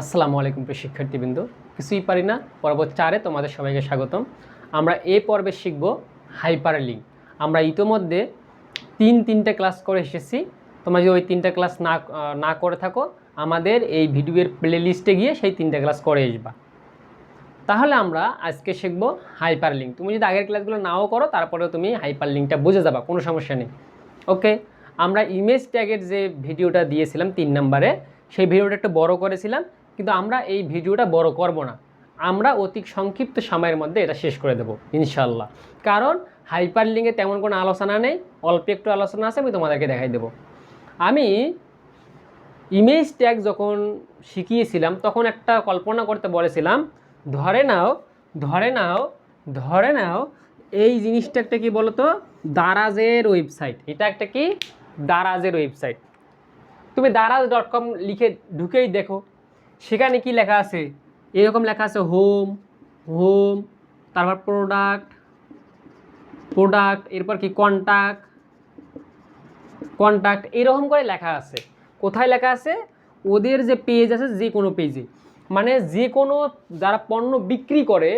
আসসালামু আলাইকুম প্রিয় শিক্ষার্থীবৃন্দ। কিছুই পারি না, পর্ব চারে তোমাদের সবাইকে স্বাগতম। আমরা এ পর্বে শিখব হাইপার লিঙ্ক আমরা ইতোমধ্যে তিন, তিনটে ক্লাস করে এসেছি। তোমরা যদি ওই তিনটে ক্লাস না না করে থাকো, আমাদের এই ভিডিওর প্লে লিস্টে গিয়ে সেই তিনটে ক্লাস করে আসবা। তাহলে আমরা আজকে শিখব হাইপার লিঙ্ক তুমি যদি আগের ক্লাসগুলো নাও করো, তারপরেও তুমি হাইপার লিঙ্কটা বুঝে যাবা, কোনো সমস্যা নেই। ওকে? আমরা ইমেজ ট্যাগের যে ভিডিওটা দিয়েছিলাম তিন নম্বরে, সেই ভিডিওটা একটু বড় করেছিলাম। কিন্তু আমরা এই ভিডিওটা বড় করব না। আমরা অতি সংক্ষিপ্ত সময়ের মধ্যে এটা শেষ করে দেবো ইনশাল্লাহ কারণ হাইপার লিঙ্কে তেমন কোনো আলোচনা নেই, অল্প একটু আলোচনা আছে, আমি তোমাদেরকে দেখাই দেবো। আমি ইমেজ ট্যাগ যখন শিখিয়েছিলাম, তখন একটা কল্পনা করতে বলেছিলাম, ধরে নাও ধরে নাও ধরে নাও, এই জিনিসটা একটা কি বলতো? দারাজের ওয়েবসাইট এটা একটা কি? দারাজের ওয়েবসাইট তুমি দারাজ ডট কম লিখে ঢুকেই দেখো। সেখানে কি লেখা আছে? এরকম লেখা আছে হোম হোম তারপর প্রোডাক্ট প্রোডাক্ট এরপর কি কন্ট্যাক্ট কন্ট্যাক্ট এরকম করে লেখা আছে। কোথায় লেখা আছে? ওদের যে পেজ আছে যে কোনো পেজে মানে যে কোনো যারা পণ্য বিক্রি করে,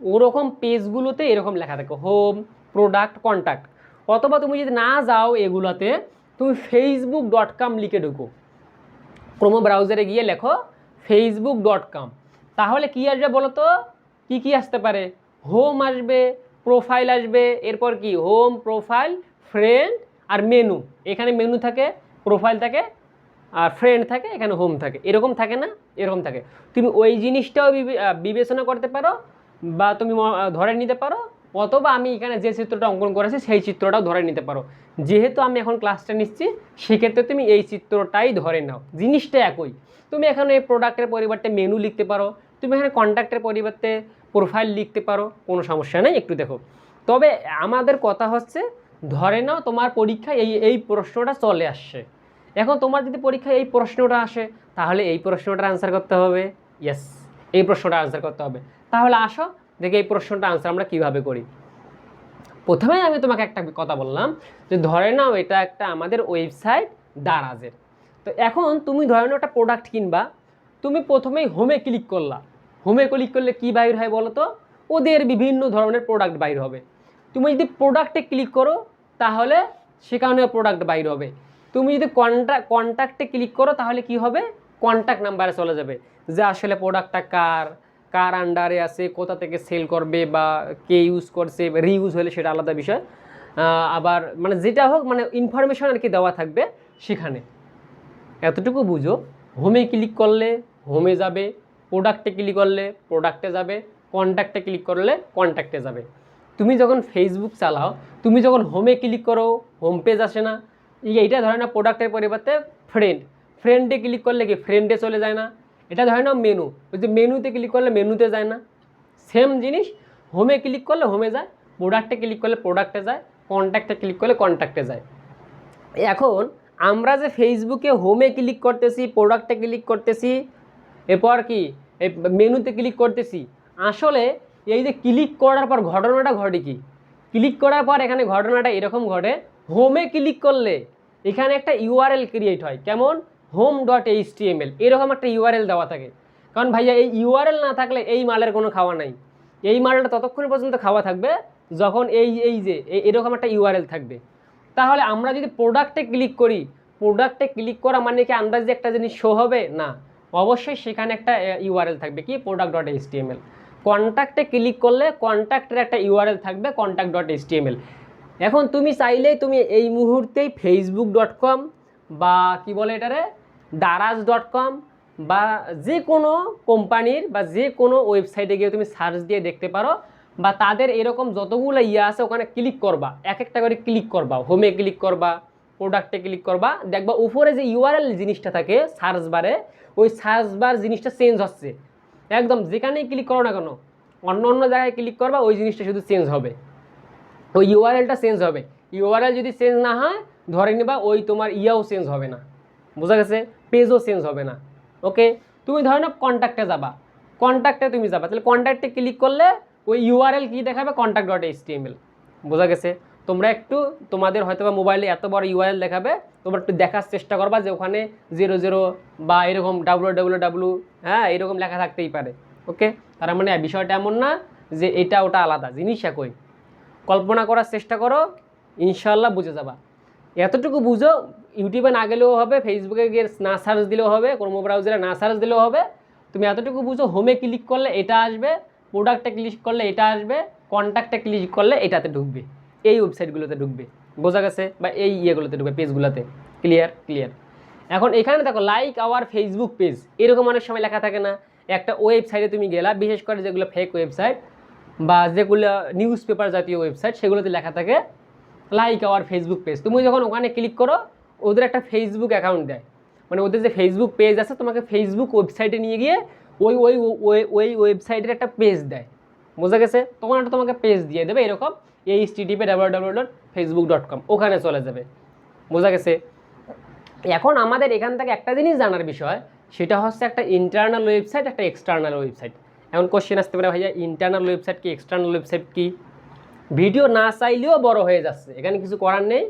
ওরকম পেজগুলোতে এরকম লেখা থাকে। হোম প্রোডাক্ট কন্ট্যাক্ট অথবা তুমি যদি না যাও এগুলোতে, তুমি ফেসবুক ডট কম লিখে ঢুকো। ক্রোমো ব্রাউজারে গিয়ে লেখো ফেসবুক ডট কম তাহলে কী আসবে বলো তো কী কী আসতে পারে? হোম আসবে প্রোফাইল আসবে, এরপর কি? হোম প্রোফাইল ফ্রেন্ড আর মেনু এখানে মেনু থাকে প্রোফাইল থাকে আর ফ্রেন্ড থাকে, এখানে হোম থাকে। এরকম থাকে না? এরকম থাকে। তুমি ওই জিনিসটাও বিবে- বিবেচনা করতে পারো বা তুমি ধরে নিতে পারো অথবা আমি এখানে যে চিত্রটা অঙ্কন করেছি সেই চিত্রটাও ধরে নিতে পারো। যেহেতু আমি এখন ক্লাসটা নিচ্ছি, সেক্ষেত্রে তুমি এই চিত্রটাই ধরে নাও। জিনিসটা একই। তুমি এখানে এই প্রোডাক্টের পরিবর্তে মেনু লিখতে পারো। তুমি এখানে কন্ট্যাক্টের পরিবর্তে প্রোফাইল লিখতে পারো। কোনো সমস্যা নেই, একটু দেখো। তবে আমাদের কথা হচ্ছে, ধরে নাও তোমার পরীক্ষায় এই এই প্রশ্নটা চলে আসছে। এখন তোমার যদি পরীক্ষায় এই প্রশ্নটা আসে, তাহলে এই প্রশ্নটার আনসার করতে হবে। ইয়েস এই প্রশ্নটা আনসার করতে হবে। তাহলে আসো, দেখে এই প্রশ্নটা আনসার আমরা কীভাবে করি। প্রথমেই আমি তোমাকে একটা কথা বললাম যে ধরে নাও এটা একটা আমাদের ওয়েবসাইট দারাজের। তো এখন তুমি ধরে নাও একটা প্রোডাক্ট কিনবা, তুমি প্রথমেই হোমে ক্লিক করলা। হোমে ক্লিক করলে কি বাইর হয় বলো তো? ওদের বিভিন্ন ধরনের প্রোডাক্ট বাইর হবে। তুমি যদি প্রোডাক্টে ক্লিক করো, তাহলে সেখানে প্রোডাক্ট বাইর হবে। তুমি যদি কন্ট্যাক্ট কন্ট্যাক্টে ক্লিক করো, তাহলে কি হবে? কন্ট্যাক্ট নাম্বারে চলে যাবে। যে আসলে প্রোডাক্টটা কার কার আন্ডারে আছে, কোথা থেকে সেল করবে বা কে ইউজ করছে রিইউজ হলে সেটা আলাদা বিষয়। আবার মানে যেটা হোক মানে ইনফরমেশন আর কি দেওয়া থাকবে সেখানে। এতটুকু বুঝো। হোমে ক্লিক করলে হোমে যাবে প্রোডাক্টে ক্লিক করলে প্রোডাক্টে যাবে কন্ট্যাক্টে ক্লিক করলে কন্ট্যাক্টে যাবে। তুমি যখন ফেসবুক চালাও, তুমি যখন হোমে ক্লিক করো হোম পেজ আসে না, এই এইটা ধরে না প্রোডাক্টের পরিবর্তে ফ্রেন্ড ফ্রেন্ডে ক্লিক করলে কি ফ্রেন্ডে চলে যায় না? এটা ধরে না মেনু ওই যে মেনুতে ক্লিক করলে মেনুতে যায় না। সেম জিনিস হোমে ক্লিক করলে হোমে যায় প্রোডাক্টে ক্লিক করলে প্রোডাক্টে যায় কন্ট্যাক্টে ক্লিক করলে কন্ট্যাক্টে যায়। এখন আমরা যে ফেসবুকে হোমে ক্লিক করতেছি প্রোডাক্টে ক্লিক করতেছি, এরপর কি? এই মেনুতে ক্লিক করতেছি। আসলে এই যে ক্লিক করার পর ঘটনাটা ঘটে কি? ক্লিক করার পর এখানে ঘটনাটা এরকম ঘটে হোমে ক্লিক করলে এখানে একটা ইউআরএল ক্রিয়েট হয়। কেমন? হোম ডট এইচ এরকম একটা ইউআরএল দেওয়া থাকে। কারণ ভাইয়া, এই ইউআরএল না থাকলে এই মালের কোনো খাওয়া নাই। এই মালটা ততক্ষণ পর্যন্ত খাওয়া থাকবে, যখন এই এই যে এরকম একটা ইউআরএল থাকবে। তাহলে আমরা যদি প্রোডাক্টে ক্লিক করি প্রোডাক্টে ক্লিক করা মানে কি আন্দাজে একটা জিনিস শো হবে? না। অবশ্যই সেখানে একটা ইউআরএল থাকবে কি? Product dot H T M L কন্ট্যাক্টে click করলে কন্ট্যাক্টের একটা ইউআরএল থাকবে কন্ট্যাক্ট ডট এইচ টিএমএল এখন তুমি চাইলেই তুমি এই মুহূর্তেই ফেসবুক ডট কম বা কি বলে এটারে? দারাজ ডট কম বা যে কোনো কোম্পানির বা যে কোনো ওয়েবসাইটে গিয়ে তুমি সার্চ দিয়ে দেখতে পারো। বা তাদের এরকম যতগুলো ইয়ে আছে, ওখানে ক্লিক করবা। এক একটা করে ক্লিক করবা। হোমে ক্লিক করবা প্রোডাক্টে ক্লিক করবা। দেখবা উপরে যে ইউআরএল জিনিসটা থাকে সার্চ বারে ওই সার্চ বার জিনিসটা চেঞ্জ হচ্ছে। একদম যেখানেই ক্লিক করো না কেন, অন্য অন্য জায়গায় ক্লিক করবা, ওই জিনিসটা শুধু চেঞ্জ হবে। ওই ইউআরএলটা চেঞ্জ হবে। ইউআরএল যদি চেঞ্জ না হয়, ধরে নিবা ওই তোমার ইয়াও চেঞ্জ হবে না। বোঝা গেছে? পেজও চেঞ্জ হবে না। ওকে তুমি ধরে নাও কন্ট্যাক্টে যাবা। কন্ট্যাক্টে তুমি যাবা। তাহলে কন্ট্যাক্টে ক্লিক করলে ওই ইউআরএল কি দেখাবে? কন্ট্যাক্ট ডট এইচ বোঝা গেছে? তোমরা একটু তোমাদের হয়তো বা মোবাইলে এত বড় ইউআরএল দেখাবে, তোমরা একটু দেখার চেষ্টা করবা যে ওখানে জিরো জিরো বা এরকম ডাব্লু ডাব্লু ডাব্লু হ্যাঁ এরকম লেখা থাকতেই পারে। ওকে? তার মানে বিষয়টা এমন না যে এটা ওটা আলাদা, জিনিস একই। কল্পনা করার চেষ্টা করো ইনশাল্লাহ বুঝে যাবা। এতটুকু বুঝো, ইউটিউবে না গেলেও হবে ফেসবুকে গিয়ে না সার্চ দিলেও হবে ক্রোম ব্রাউজারে না সার্চ দিলেও হবে। তুমি এতটুকু বুঝো হোমে ক্লিক করলে এটা আসবে প্রোডাক্টে ক্লিক করলে এটা আসবে কন্ট্যাক্টে ক্লিক করলে এটাতে ঢুকবে। এই ওয়েবসাইটগুলোতে ঢুকবে। বোঝা গেছে? বা এই ইয়েগুলোতে ঢুকবে পেজগুলোতে ক্লিয়ার ক্লিয়ার এখন এখানে দেখো লাইক আওয়ার ফেসবুক পেজ এরকম অনেক সময় লেখা থাকে না। একটা ওয়েবসাইটে তুমি গেলা, বিশেষ করে যেগুলো ফেক ওয়েবসাইট বা যেগুলো নিউজ পেপার জাতীয় ওয়েবসাইট সেগুলোতে লেখা থাকে লাইক আওয়ার ফেসবুক পেজ তুমি যখন ওখানে ক্লিক করো, ওদের একটা ফেসবুক অ্যাকাউন্ট দেয়। মানে ওদের যে ফেসবুক পেজ আছে, তোমাকে ফেসবুক ওয়েবসাইটে নিয়ে গিয়ে ওই ওই ওই ওয়েবসাইটের একটা পেজ দেয়। বোঝা গেছে? তখন একটা তোমাকে পেজ দিয়ে দেবে এরকম H TTP W W dot Facebook dot com ওখানে চলে যাবে। বোঝা গেছে? এখন আমাদের এখান থেকে একটা জিনিস জানার বিষয়, সেটা হচ্ছে একটা ইন্টারনাল ওয়েবসাইট একটা এক্সটার্নাল ওয়েবসাইট এখন কোশ্চেন আসতে পারে, ভাইয়া ইন্টারনাল ওয়েবসাইট কি? এক্সটার্নাল ওয়েবসাইট কি? ভিডিও না চাইলেও বড় হয়ে যাচ্ছে। এখানে কিছু করার নেই।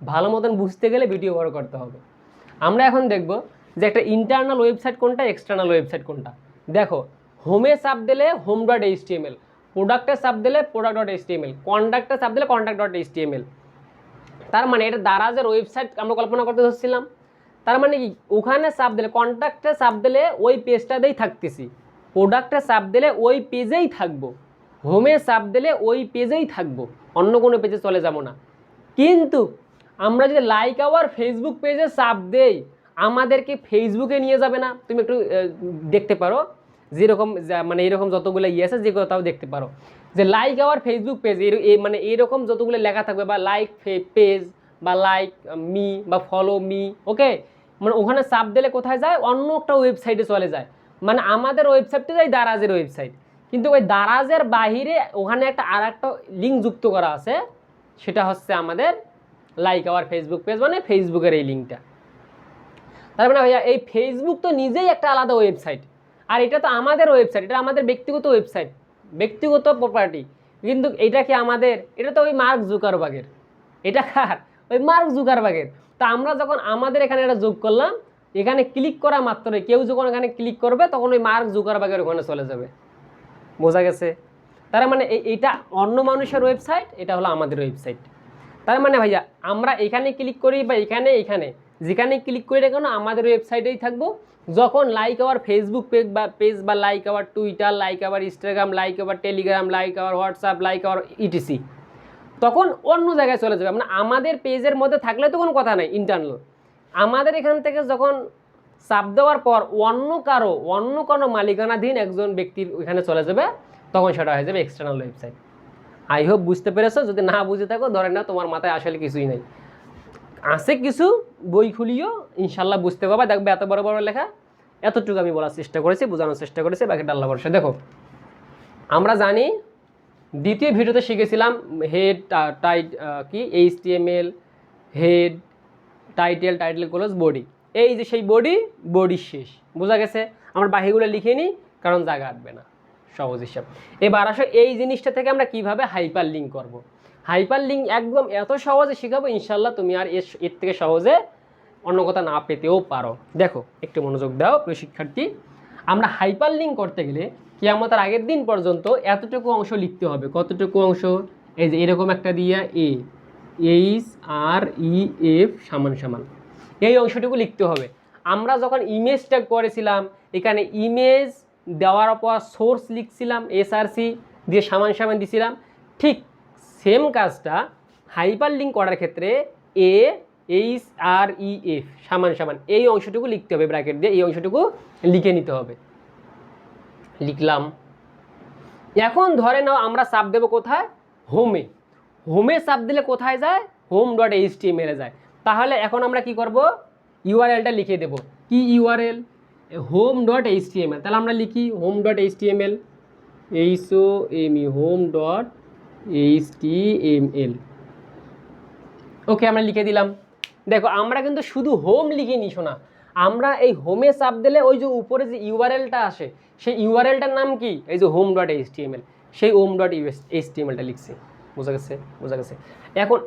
ভালো মতন বুঝতে গেলে ভিডিও বড় করতে হবে। আমরা এখন দেখব যে একটা ইন্টারনাল ওয়েবসাইট কোনটা এক্সটার্নাল ওয়েবসাইট কোনটা। দেখো হোমে সাপ দিলে home dot H T M L প্রোডাক্টে চাপ দিলে product dot H T M L কন্ট্যাক্টে চাপ দিলে contact dot H T M L তার মানে এটা দারাজের ওয়েবসাইট আমরা কল্পনা করতে ধরছিলাম। তার মানে কি? ওখানে সাপ দিলে কন্ট্যাক্টে সাপ দিলে ওই পেজটাতেই থাকতেছি। প্রোডাক্টে সাপ দিলে ওই পেজেই থাকব। হোমে সাপ দিলে ওই পেজেই থাকব। অন্য কোনো পেজে চলে যাব না। কিন্তু আমরা যদি লাইক আওয়ার ফেসবুক পেজে সাপ দেই আমাদেরকে ফেসবুকে নিয়ে যাবে না। তুমি একটু দেখতে পারো। যেরকম মানে এরকম যতগুলো ইয়ে আছে, যেগুলো তাও দেখতে পারো। যে লাইক আওয়ার ফেসবুক পেজ মানে এরকম যতগুলো লেখা থাকবে, বা লাইক পেজ বা লাইক মি বা ফলো মি ওকে মানে ওখানে চাপ দিলে কোথায় যায়? অন্য একটা ওয়েবসাইটে চলে যায়। মানে আমাদের ওয়েবসাইটটা যায় দারাজের ওয়েবসাইট কিন্তু ওই দারাজের বাহিরে ওখানে একটা আর একটা লিঙ্ক যুক্ত করা আছে। সেটা হচ্ছে আমাদের লাইক আওয়ার ফেসবুক পেজ মানে ফেসবুকের এই লিঙ্কটা তার মানে ভাইয়া, এই ফেসবুক তো নিজেই একটা আলাদা ওয়েবসাইট আর এটা তো আমাদের ওয়েবসাইট এটা আমাদের ব্যক্তিগত ওয়েবসাইট ব্যক্তিগত প্রপার্টি কিন্তু এটা কি আমাদের? এটা তো ওই মার্ক জুকারবাগের এটা কার? ওই মার্ক জুকারবাগের তা আমরা যখন আমাদের এখানে এটা যোগ করলাম, এখানে ক্লিক করা মাত্রই, কেউ যখন এখানে ক্লিক করবে, তখন ওই মার্ক জুকারবাগের ওখানে চলে যাবে। বোঝা গেছে? তার মানে এইটা অন্য মানুষের ওয়েবসাইট এটা হলো আমাদের ওয়েবসাইট তার মানে ভাইয়া, আমরা এখানে ক্লিক করি বা এখানে এখানে। যেখানে ক্লিক করে কেন, আমাদের ওয়েবসাইটেই থাকব। যখন লাইক আওয়ার ফেসবুক পেজ বা পেজ বা like our Twitter like our Instagram like our Telegram like our WhatsApp like our etc তখন অন্য জায়গায় চলে যাবে। মানে আমাদের পেজের মধ্যে থাকলে তো কোনো কথা নাই ইন্টারনাল আমাদের এখান থেকে যখন চাপ দেওয়ার পর অন্য কারও, অন্য কোনো মালিকানাধীন একজন ব্যক্তির ওইখানে চলে যাবে, তখন সেটা হয়ে যাবে এক্সটার্নাল ওয়েবসাইট আই হোপ বুঝতে পেরেছ। যদি না বুঝে থাকো, ধরে না তোমার মাথায় আসলে কিছুই নেই। আছে কিছু বই খুলিও, ইনশাল্লাহ বুঝতে পারবা। দেখবে এত বড় বড় লেখা, এতটুকু আমি বলার চেষ্টা করেছি, বোঝানোর চেষ্টা করেছি, বাকিটা আল্লাহ ভরসা। দেখো, আমরা জানি, দ্বিতীয় ভিডিওতে শিখেছিলাম হেড টাইট কি? H head title title close body এই যে সেই বডি বডি শেষ। বোঝা গেছে? আমরা বাহিগুলো লিখে নিই কারণ জায়গা আটবে না। সহজ হিসাব। এবার আসো, এই জিনিসটা থেকে আমরা কীভাবে হাইপার লিঙ্ক করব? হাইপার লিঙ্ক একদম এত সহজে শেখাবো, ইনশাল্লাহ তুমি আর এর থেকে সহজে অন্য কথা না পেতেও পারো। দেখো, একটু মনোযোগ দাও প্রিয় শিক্ষার্থী। আমরা হাইপার লিঙ্ক করতে গেলে কিয়ামতের আগের দিন পর্যন্ত এতটুকু অংশ লিখতে হবে। কতটুকু অংশ? এই যে এরকম একটা দিয়া এ এইচ আর ই এফ সমান সমান। এই অংশটুকু লিখতে হবে। আমরা যখন ইমেজ ট্যাগ করেছিলাম, এখানে ইমেজ দেওয়ার পর সোর্স লিখছিলাম এসআরসি দিয়ে সমান সমান দিছিলাম, ঠিক সেম কাজটা হাইপার লিঙ্ক করার ক্ষেত্রে A H R E F সমান সমান। এই অংশটুকু লিখতে হবে ব্র্যাকেট দিয়ে এই অংশটুকু লিখে নিতে হবে। লিখলাম। এখন ধরে নাও, আমরা সাব দেবো কোথায়? হোমে হোমে সাব দিলে কোথায় যায়? হোম ডট এইচ টি এলে যায়। তাহলে এখন আমরা কি করব? ইউআরএলটা লিখে দেব। কি URL home dot H T M L তাহলে আমরা লিখি home dot H T M L H O M E home dot H T M L okay আমরা লিখে দিলাম। দেখো, আমরা কিন্তু শুধু হোম লিখিনি শোনা আমরা এই হোমে চাপ দিলে ওই যে উপরে যে ইউআরএলটা আসে, সেই ইউআরএলটার নাম কি? এই যে হোম ডট এইচ টি সেই home dot US H T M এলটা লিখছি। বোঝা গেছে? বোঝা গেছে। এখন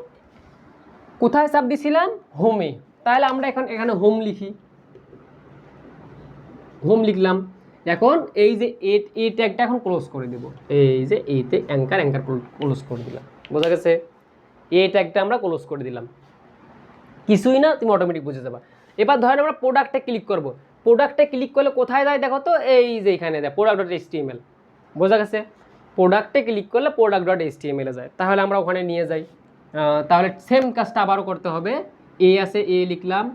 কোথায় চাপ দিছিলাম? হোমে তাহলে আমরা এখন এখানে হোম লিখি। হোম লিখলাম। এখন এই যে এ ট্যাগটা এখন ক্লোজ করে দেব। এই যে এতে অ্যাঙ্কার অ্যাঙ্কার ক্লোজ করে দিলাম। বোঝা গেছে? এ ট্যাগটা আমরা ক্লোজ করে দিলাম। কিছুই না, তুমি অটোমেটিক বুঝে যাবা। এবার ধরেন আমরা প্রোডাক্টে ক্লিক করব। প্রোডাক্টে ক্লিক করলে কোথায় যায় দেখো তো? এই যে এখানে দেয় প্রোডাক্ট ডট এইচটিএমএল বোঝা গেছে? প্রোডাক্টে ক্লিক করলে প্রোডাক্ট ডট এইচটিএমএলে যায়। তাহলে আমরা ওখানে নিয়ে যাই। তাহলে সেম কাজটা আবারও করতে হবে। এ আছে এ লিখলাম।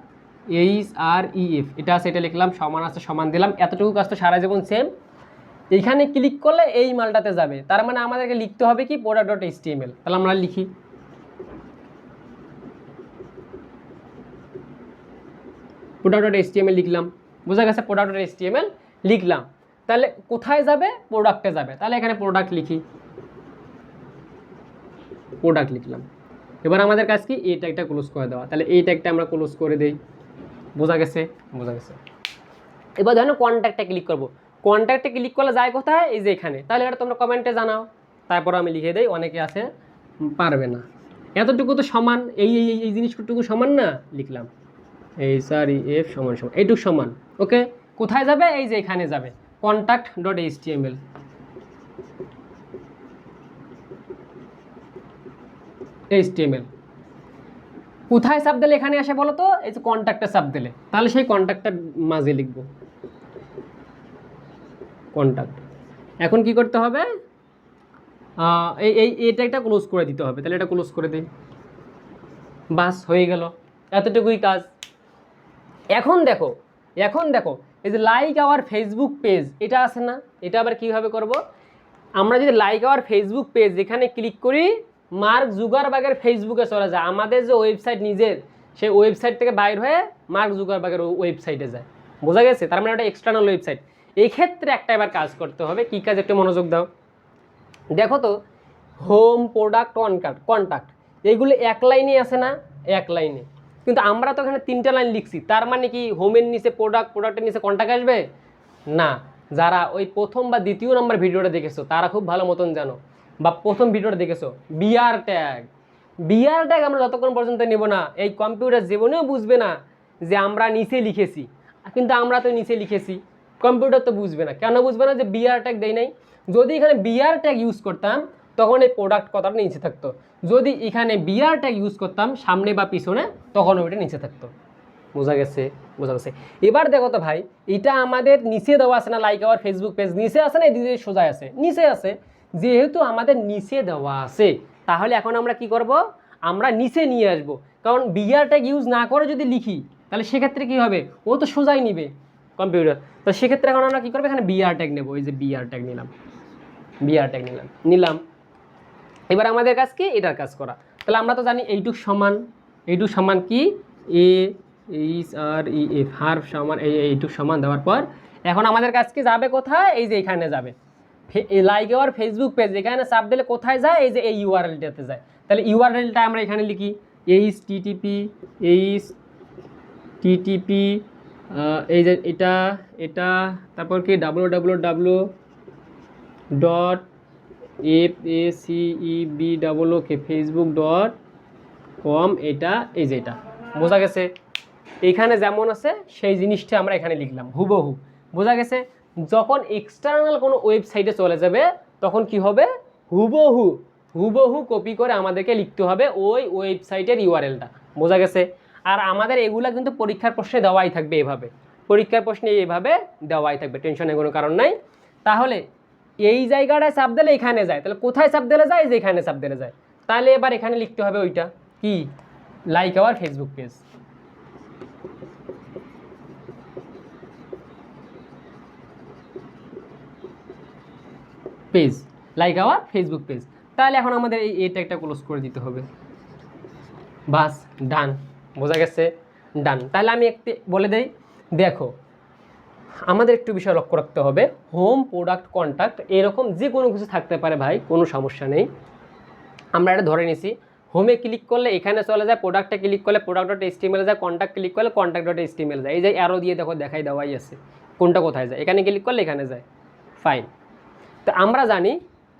এইচ আর ই এফ এটা আছে, এটা লিখলাম। সমান আছে, সমান দিলাম। এতটুকু কাজ তো সারা জীবন সেম এইখানে ক্লিক করলে এই মালটাতে যাবে। তার মানে আমাদেরকে লিখতে হবে কি? প্রোডাক্ট ডট এইচটিএমএল তাহলে আমরা লিখি। প্রোডাক্ট ডট এইচটিএমএল লিখলাম। বোঝা গেছে প্রোডাক্ট ডট এইচটিএমএল লিখলাম। তাহলে কোথায় যাবে? প্রোডাক্টে যাবে। তাহলে এখানে প্রোডাক্ট লিখি। প্রোডাক্ট লিখলাম। এবার আমাদের কাজ কি? এই ট্যাগটা ক্লোজ করে দেওয়া। তাহলে এই ট্যাগটা আমরা ক্লোজ করে দেই। বোঝা গেছে? বোঝা গেছে। এবার ধরো কন্ট্যাক্টে ক্লিক করব। কন্ট্যাক্টে ক্লিক করলে যায় কোথায়? এই যে এখানে। তাহলে এটা তোমরা কমেন্টে জানাও। তারপর আমি লিখে দেই অনেকে আছে পারবে না। এতটুকু তো সমান এই এই এই- এই জিনিসটুকু সমান না? লিখলাম। এই সরি এফ সমান সমান, এইটুকু সমান ওকে কোথায় যাবে? এই যে এখানে যাবে। Contact dot H T M L H T M L কোথায় চাপ দিলে এখানে আসে বলো তো? এই যে কন্ট্যাক্টে চাপ দিলে। তাহলে সেই কন্ট্যাক্টটার মাঝে লিখব। কন্ট্যাক্ট এখন কি করতে হবে? এই এই, এটা একটা ক্লোজ করে দিতে হবে। তাহলে এটা ক্লোজ করে দিই। বাস, হয়ে গেল। এতটুকুই কাজ। এখন দেখো এখন দেখো, এই যে লাইক আওয়ার ফেসবুক পেজ এটা আছে না? এটা আবার কীভাবে করব? আমরা যদি লাইক আওয়ার ফেসবুক পেজ এখানে ক্লিক করি মার্ক জুগারবাগের ফেসবুকে চলে যায়। আমাদের যে ওয়েবসাইট নিজের, সেই ওয়েবসাইট থেকে বাইর হয়ে মার্ক জুগারবাগের ওয়েবসাইটে যায়। বোঝা গেছে? তার মানে ওটা এক্সটার্নাল ওয়েবসাইট এই ক্ষেত্রে একটা এবার কাজ করতে হবে। কী কাজ একটু মনোযোগ দাও। দেখো তো হোম প্রোডাক্ট কন্ট্যাক্ট কন্ট্যাক্ট এইগুলো এক লাইনে আছে না? এক লাইনে। কিন্তু আমরা তো এখানে তিনটা লাইন লিখছি। তার মানে কি হোমের নিচে প্রোডাক্ট প্রোডাক্টের নিচে কন্ট্যাক্ট আসবে? না। যারা ওই প্রথম বা দ্বিতীয় নম্বর ভিডিওটা দেখেছ, তারা খুব ভালো মতন জানো। বা প্রথম ভিডিওটা দেখেছ বিআর ট্যাগ বিআর ট্যাগ আমরা যতক্ষণ পর্যন্ত নেব না, এই কম্পিউটার জীবনেও বুঝবে না যে আমরা নিচে লিখেছি। কিন্তু আমরা তো নিচে লিখেছি কম্পিউটার তো বুঝবে না। কেন বুঝবে না যে বিআর ট্যাগ দেয় নাই? যদি এখানে বিআর ট্যাগ ইউজ করতাম তখন এই প্রোডাক্ট কথাটা নিচে থাকতো। যদি এখানে বিআর ট্যাগ ইউজ করতাম, সামনে বা পিছনে, তখন ওইটা নিচে থাকতো। বোঝা গেছে? বোঝা গেছে। এবার দেখো তো ভাই, এটা আমাদের নিচে দেওয়া আছে না লাইক আওয়ার ফেসবুক পেজ নিচে আছে না এদিকে সোজা আছে? নিচে আছে। যেহেতু আমাদের নিচে দেওয়া আছে, তাহলে এখন আমরা কি করব? আমরা নিচে নিয়ে আসব। কারণ বিআর ট্যাগ ইউজ না করে যদি লিখি, তাহলে সেক্ষেত্রে কি হবে? ও তো সোজাই নিবে কম্পিউটার তো সেক্ষেত্রে এখন আমরা কী করব? এখানে বিআর ট্যাগ নেব। এই যে বিআর ট্যাগ নিলাম। বিআর ট্যাগ নিলাম। নিলাম। এবার আমাদের কাজ কি? এটার কাজ করা। তাহলে আমরা তো জানি এইটুক সমান এইটুক সমান কি? এ এইচ আর ই এফ হার সমান, এই এইটুক সমান দেওয়ার পর এখন আমাদের কাজ কি? যাবে কোথায়? এই যে এখানে যাবে। লাইক আওয়ার ফেসবুক পেজ এখানে চাপ দিলে কোথায় যায়? এই যে এই ইউআরএলটাতে যায়। তাহলে ইউআরএলটা আমরা এখানে লিখি। এইচ টিটিপি এইচ টিটিপি এই যে এটা এটা, তারপর কি? W W W dot F A C E B double O K Facebook dot com এটা, এই যে এটা। বোঝা গেছে? এখানে যেমন আছে, সেই জিনিসটা আমরা এখানে লিখলাম, হুবহু। বোঝা গেছে? যখন এক্সটার্নাল কোনো ওয়েবসাইটে চলে যাবে, তখন কি হবে? হুবহু হুবহু কপি করে আমাদেরকে লিখতে হবে ওই ওয়েবসাইটের ইউআরএলটা বোঝা গেছে? আর আমাদের এগুলা কিন্তু পরীক্ষার প্রশ্নে দেওয়াই থাকবে এভাবে। পরীক্ষার প্রশ্নে এইভাবে দেওয়াই থাকবে, টেনশনের কোনো কারণ নাই। তাহলে এই জায়গাটায় চাপ দিলে এখানে যায়। তাহলে কোথায় চাপ দিলে যায়? যে এখানে চাপ দিলে যায়। তাহলে এবার এখানে লিখতে হবে ওইটা। কি? Like our Facebook page page like our Facebook page তাহলে এখন আমাদের এই এটা একটা ক্লোজ করে দিতে হবে। বাস ডান বোঝা গেছে? ডান তাহলে আমি একটি বলে দেই। দেখো আমাদের একটু বিষয় লক্ষ্য রাখতে হবে। হোম প্রোডাক্ট কন্ট্যাক্ট এরকম যে কোনো কিছু থাকতে পারে ভাই, কোনো সমস্যা নেই। আমরা এটা ধরে নিছি। হোমে ক্লিক করলে এখানে চলে যায় প্রোডাক্টে ক্লিক করলে প্রোডাক্ট ডট এস্টিমেল যায় কন্ট্যাক্ট ক্লিক করলে কন্ট্যাক্ট ডট এস্টিমেল যায়। এই যে অ্যারো দিয়ে দেখো, দেখাই দেওয়াই আছে। কোনটা কোথায় যায়? এখানে ক্লিক করলে এখানে যায়। ফাইন তো আমরা জানি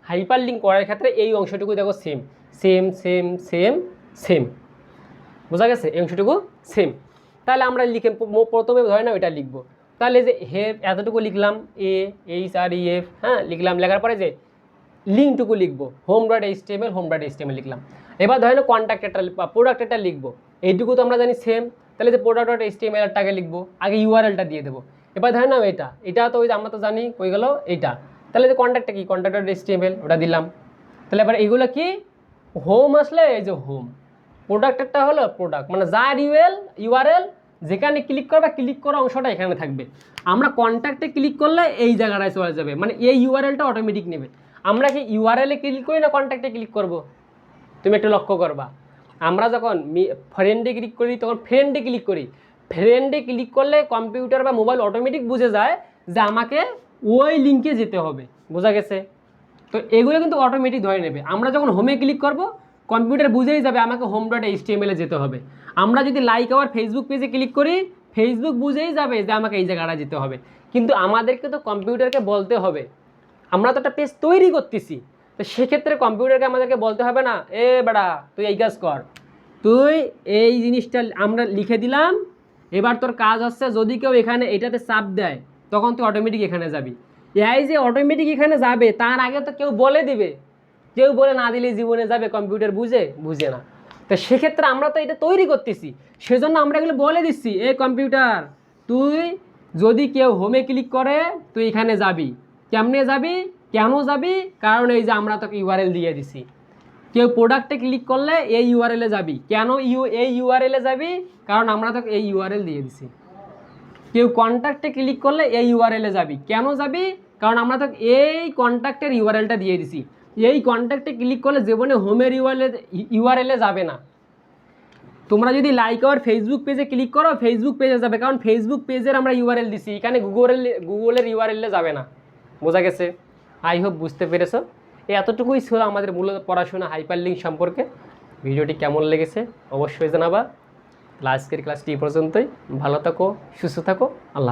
হাইপার লিঙ্ক করার ক্ষেত্রে এই অংশটুকু দেখো same same same same same বোঝা গেছে? এই অংশটুকু সেম তাহলে আমরা লিখে, প্রথমে ধরে না এটা লিখব। তাহলে যে হেফ এতটুকু লিখলাম এ, এইচ, আর, ই, এফ হ্যাঁ লিখলাম, লেখার পরে যে লিঙ্কটুকু লিখব home dot H T M L home dot H T M L লিখলাম। এবার ধরে না কন্ট্যাক্টেরটা বা প্রোডাক্টেরটা লিখব, এইটুকু তো আমরা জানি সেম তাহলে যে product dot H T M এলটাকে লিখব, আগে ইউআরএলটা দিয়ে দেবো। এবার ধরে নাও এটা এটা তো ওই যে আমরা তো জানি কই গেল এইটা তাহলে যে কন্ট্যাক্টটা কি? Contact dot H T M L ওটা দিলাম। তাহলে এবার এগুলো কি? হোম আসলে এই যে হোম প্রোডাক্টেরটা হলো প্রোডাক্ট মানে যার ইউএল ইউআরএল যেখানে ক্লিক করবে ক্লিক করা অংশটা এখানে থাকবে। আমরা কন্ট্যাক্টে ক্লিক করলে এই জায়গাটায় চলে যাবে। মানে এই ইউআরএলটা অটোমেটিক নেবে। আমরা কি ইউআরএলে ক্লিক করি না কন্ট্যাক্টে ক্লিক করব? তুমি একটু লক্ষ্য করবা। আমরা যখন ফ্রেন্ডে ক্লিক করি, তখন ফ্রেন্ডে ক্লিক করি। ফ্রেন্ডে ক্লিক করলে কম্পিউটার বা মোবাইল অটোমেটিক বুঝে যায় যে আমাকে ওই লিঙ্কে যেতে হবে। বোঝা গেছে? তো এগুলো কিন্তু অটোমেটিক ধরে নেবে। আমরা যখন হোমে ক্লিক করব কম্পিউটার বুঝেই যাবে আমাকে হোম ডট এইচ এ যেতে হবে। আমরা যদি লাইক আওয়ার ফেসবুক পেজে ক্লিক করি ফেসবুক বুঝেই যাবে যে আমাকে এই জায়গাটা যেতে হবে। কিন্তু আমাদেরকে তো কম্পিউটারকে বলতে হবে। আমরা তো একটা পেজ তৈরি করতেছি। তো সেক্ষেত্রে কম্পিউটারকে আমাদেরকে বলতে হবে না, এ বেড়া, তুই এই কাজ কর। তুই এই জিনিসটা আমরা লিখে দিলাম, এবার তোর কাজ হচ্ছে যদি কেউ এখানে এটাতে চাপ দেয়, তখন তুই অটোমেটিক এখানে যাবি। এই যে অটোমেটিক এখানে যাবে, তার আগে তো কেউ বলে দিবে। কেউ বলে না দিলে জীবনে যাবে, কম্পিউটার বুঝে? বুঝে না। তো সেক্ষেত্রে আমরা তো এটা তৈরি করতেছি। সেজন্য আমরা এগুলো বলে দিচ্ছি, এ কম্পিউটার, তুই যদি কেউ হোমে ক্লিক করে, তুই এখানে যাবি। কেমনে যাবি? কেন যাবি? কারণ এই যে আমরা তোকে ইউআরএল দিয়ে দিছি। কেউ প্রোডাক্টে ক্লিক করলে এই ইউআরএলে যাবি। কেন ইউ, এই ইউআরএলে যাবি? কারণ আমরা তোকে এই ইউআরএল দিয়ে দিছি। কেউ কন্ট্যাক্টে ক্লিক করলে এই ইউআরএলে যাবি। কেন যাবি? কারণ আমরা তোকে এই কন্ট্যাক্টের ইউআরএলটা দিয়ে দিছি। এই কন্ট্যাক্টে ক্লিক করলে জীবনে হোমের ইউআরএল ইউআরএলে যাবে না। তোমরা যদি লাইক আওয়ার ফেসবুক পেজে ক্লিক করো ফেসবুক পেজে যাবে। কারণ ফেসবুক পেজের আমরা ইউআরএল দিছি। এখানে গুগলের গুগলের ইউআরএলে যাবে না। বোঝা গেছে? আই হোপ বুঝতে পেরেছ। এতটুকুই ছিল আমাদের মূলত পড়াশোনা হাইপার লিঙ্ক সম্পর্কে। ভিডিওটি কেমন লেগেছে অবশ্যই জানাবা। আজকের ক্লাসটি পর্যন্তই। ভালো থাকো, সুস্থ থাকো। আল্লাহ